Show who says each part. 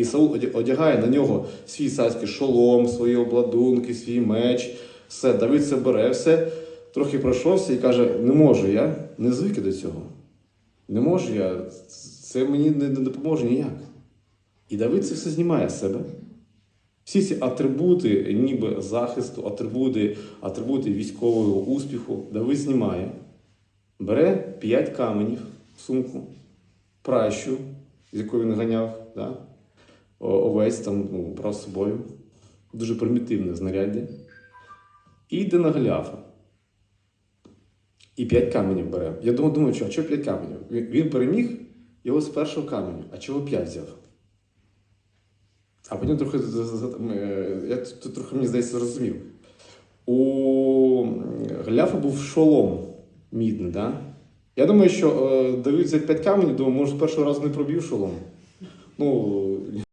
Speaker 1: І Саул одягає на нього свій царський шолом, свої обладунки, свій меч. Все, Давид це бере, все, трохи пройшовся і каже: не можу я, не звик до цього. Не можу я, це мені не, допоможе ніяк. І Давид це все знімає з себе. Всі ці атрибути, ніби захисту, атрибути, атрибути військового успіху, Давид знімає, бере п'ять каменів в сумку, пращу, з якою він ганяв, да? Овець там ну, брав з собою, дуже примітивне знаряддя, і йде на Голіафа. І п'ять каменів бере. Я думаю, думаю, що, а чого п'ять каменів? Він, переміг його з першого каменю, а чого п'ять взяв? А потім трохи е, я тут трохи мені здається зрозумів. У Гляфа був шолом мідний, да? Я думаю, що е, Давид за п'ять каменів, думаю, може, з першого разу не пробив шолом. Ну,